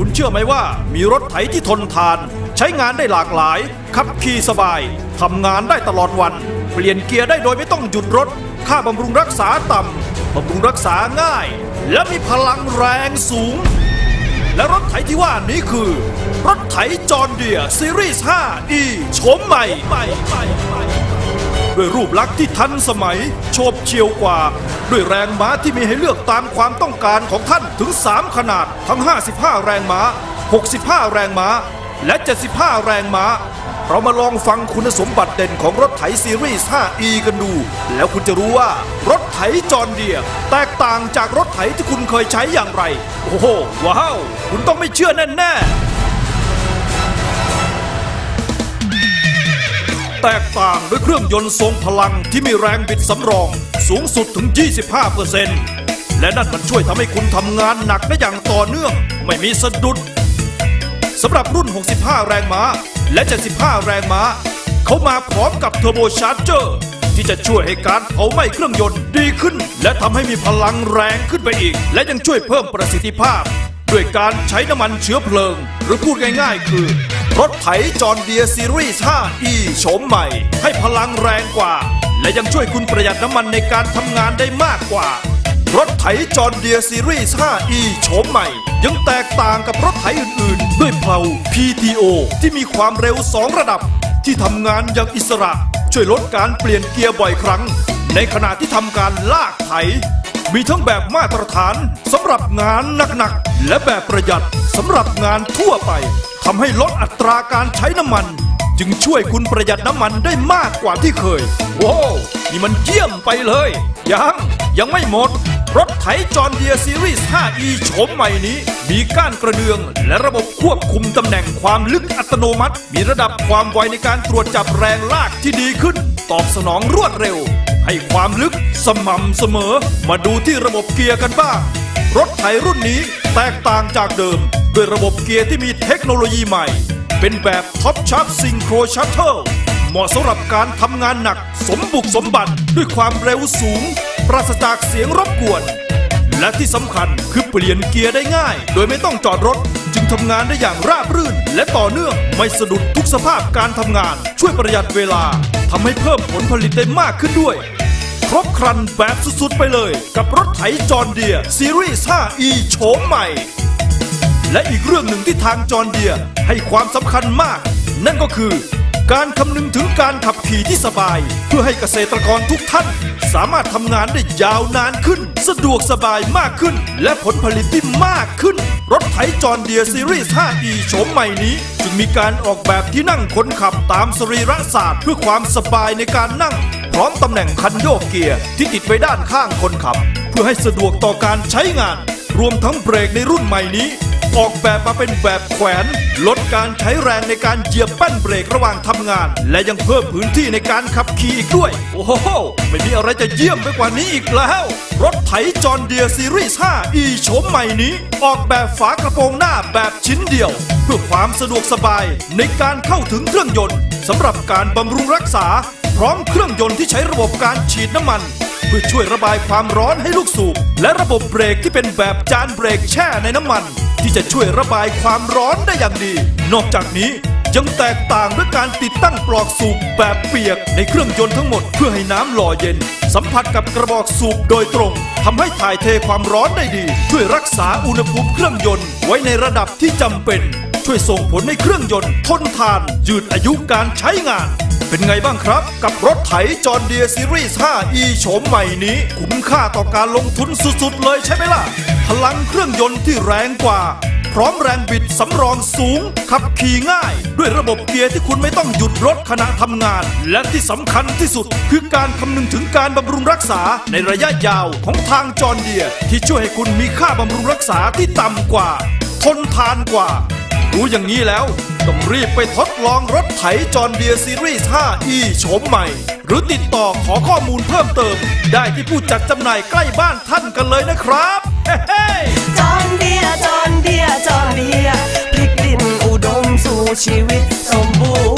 คุณเชื่อไหมว่ามีรถไถที่ทนทาน ใช้งานได้หลากหลาย ขับขี่สบายทำงานได้ตลอดวัน เปลี่ยนเกียร์ได้โดยไม่ต้องหยุดรถ ค่าบำรุงรักษาต่ำบำรุงรักษาง่าย และมีพลังแรงสูง และรถไถที่ว่านี้คือ รถไถจอร์เดียซีรีส์ 5E โฉมใหม่ ด้วยรูปลักษณ์ที่ทันสมัย โฉบเฉียวกว่า ด้วยแรงม้าที่มีให้เลือกตามความต้องการของท่านถึง 3 ขนาด ทั้ง 55 แรงม้า 65 แรงม้า และ 75 แรงม้า เรามาลองฟังคุณสมบัติเด่นของรถไถซีรีส์ 5E กันดู แล้วคุณจะรู้ว่ารถไถจอร์เดียแตกต่างจากรถไถที่คุณเคยใช้อย่างไร โอ้โหว้าว คุณต้องไม่เชื่อแน่ ๆ แตกต่างด้วยเครื่องยนต์ทรงพลังที่มีแรงบิดสำรอง สูงสุดถึง 25%และนั่นมันช่วยทำให้คุณทำงานหนักได้อย่างต่อเนื่อง ไม่มีสะดุดสำหรับรุ่น 65 แรงม้า และ 75 แรงม้า เขามาพร้อมกับเทอร์โบชาร์เจอร์ที่จะช่วยให้การเผาไหม้เครื่องยนต์ดีขึ้น และทำให้มีพลังแรงขึ้นไปอีก และยังช่วยเพิ่มประสิทธิภาพ ด้วยการใช้น้ำมันเชื้อเพลิง หรือพูดง่าย ๆ คือ รถไถจอร์เดียซีรีส์ 5E โฉมใหม่ ให้พลังแรงกว่า และยังช่วยคุณประหยัดน้ำมันในการทำงานได้มากกว่า รถไถจอร์เดียซีรีส์ 5E โฉมใหม่ ยังแตกต่างกับรถไถอื่นๆ ด้วยเพลา PTO ที่มีความเร็ว 2 ระดับ ที่ทำงานอย่างอิสระ ช่วยลดการเปลี่ยนเกียร์บ่อยครั้ง ในขณะที่ทำการลากไถ มีทั้งแบบมาตรฐานสำหรับงานหนักๆ และแบบประหยัดสำหรับงานทั่วไปทำให้ลดอัตราการใช้น้ำมัน จึงช่วยคุณประหยัดน้ำมันได้มากกว่าที่เคย โว้วนี่มันเยี่ยมไปเลย ยัง ยังไม่หมด รถไถจอร์เดียซีรีส์ 5E โฉมใหม่นี้ มีก้านกระเดือง และระบบควบคุมตำแหน่งความลึกอัตโนมัติ มีระดับความไวในการตรวจจับแรงลากที่ดีขึ้น ตอบสนองรวดเร็ว ให้ความลึกสม่ำเสมอ มาดูที่ระบบเกียร์กันบ้าง รถไถรุ่นนี้แตกต่างจากเดิม ด้วยระบบเกียร์ที่มีเทคโนโลยีใหม่ เป็นแบบท็อปชับซิงโครชัตเทิลเหมาะสำหรับการทำงานหนักสมบุกสมบันด้วยความเร็วสูง ปราศจากเสียงรบกวน และที่สำคัญคือเปลี่ยนเกียร์ได้ง่าย โดยไม่ต้องจอดรถ ทำงานได้อย่างราบรื่น และต่อเนื่องไม่สะดุดทุกสภาพการทำงาน ช่วยประหยัดเวลาทำให้เพิ่มผลผลิตได้มากขึ้นด้วย ครบครันแบบสุดๆไปเลย กับรถไถจอร์เดียซีรีส์ 5E โฉมใหม่ และอีกเรื่องหนึ่งที่ทางจอร์เดียให้ความสำคัญมาก นั่นก็คือ การคำนึงถึงการขับขี่ที่สบาย เพื่อให้เกษตรกรทุกท่าน สามารถทำงานได้ยาวนานขึ้น สะดวกสบายมากขึ้น และผลผลิตที่มากขึ้น รถไถจอร์เดียซีรีส์ 5E โฉมใหม่นี้ จึงมีการออกแบบที่นั่งคนขับตามสรีระศาสตร์เพื่อความสบายในการนั่ง พร้อมตำแหน่งคันโยกเกียร์ที่ติดไว้ด้านข้างคนขับ เพื่อให้สะดวกต่อการใช้งาน รวมทั้งเบรกในรุ่นใหม่นี้ ออกแบบมาเป็นแบบแขวน ลดการใช้แรงในการเหยียบแป้นเบรกระหว่างทำงาน และยังเพิ่มพื้นที่ในการขับขี่อีกด้วย โอ้โห ไม่มีอะไรจะเยี่ยมไปกว่านี้อีกแล้ว รถไถจอร์เดียซีรีส์ 5E โฉมใหม่นี้ ออกแบบฝากระโปรงหน้าแบบชิ้นเดียว เพื่อความสะดวกสบายในการเข้าถึงเครื่องยนต์สำหรับการบำรุงรักษา พร้อมเครื่องยนต์ที่ใช้ระบบการฉีดน้ำมัน เพื่อช่วยระบายความร้อนให้ลูกสูบและระบบเบรกที่เป็นแบบจานเบรกแช่ในน้ำมัน ที่จะช่วยระบายความร้อนได้อย่างดี นอกจากนี้ยังแตกต่างด้วยการติดตั้งปลอกสูบแบบเปียกในเครื่องยนต์ทั้งหมดเพื่อให้น้ำหล่อเย็น สัมผัสกับกระบอกสูบโดยตรงทำให้ถ่ายเทความร้อนได้ดี ช่วยรักษาอุณหภูมิเครื่องยนต์ไว้ในระดับที่จำเป็น ช่วยส่งผลให้เครื่องยนต์ทนทาน ยืดอายุการใช้งาน เป็นไงบ้างครับ กับรถไถจอร์เดียซีรีส์ 5E โฉมใหม่นี้ คุ้มค่าต่อการลงทุนสุดๆ เลยใช่ไหมล่ะ พลังเครื่องยนต์ที่แรงกว่า พร้อมแรงบิดสำรองสูง ขับขี่ง่าย ด้วยระบบเกียร์ที่คุณไม่ต้องหยุดรถขณะทำงาน และที่สำคัญที่สุด คือการคำนึงถึงการบำรุงรักษาในระยะยาวของทางจอร์เดีย ที่ช่วยให้คุณมีค่าบำรุงรักษาที่ต่ำกว่า ทนทานกว่า รู้อย่างนี้แล้ว ต้องรีบไปทดลองรถไถจอนเดียซีรีส์ 5E โฉมใหม่ หรือติดต่อขอข้อมูลเพิ่มเติม ได้ที่ผู้จัดจำหน่ายใกล้บ้านท่านกันเลยนะครับเฮ้จอนเดียจอนเดียจอนเดียพลิกดินอุดมสู่ชีวิตสมบูรณ์